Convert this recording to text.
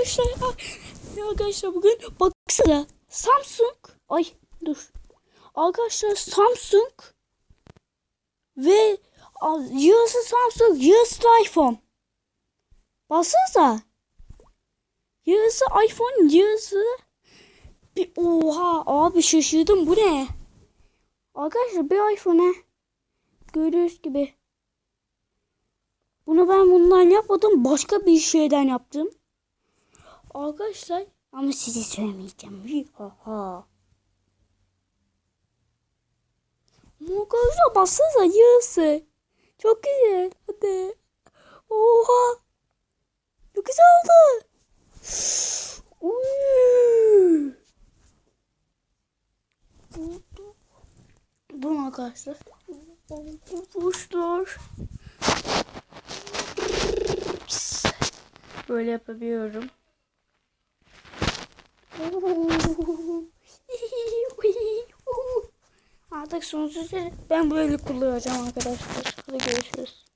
arkadaşlar. Ya arkadaşlar bugün baksana Samsung. Ay dur. Arkadaşlar Samsung ve yarısı Samsung yarısı iPhone. Baksanıza. Yarısı iPhone yarısı bir oha abi şaşırdım bu ne? Arkadaşlar bir iPhone Gördüğünüz gibi. Bunu ben bundan yapmadım. Başka bir şeyden yaptım. Arkadaşlar ama size söylemeyeceğim. Ha ha. Arkadaşlar baksanıza yarısı. Çok güzel. Hadi. Oha. Çok güzel oldu. Uy. Bunu arkadaşlar. Kuşlar. Böyle yapabiliyorum. Artık sonsuz ben böyle kullanacağım arkadaşlar. Hadi görüşürüz.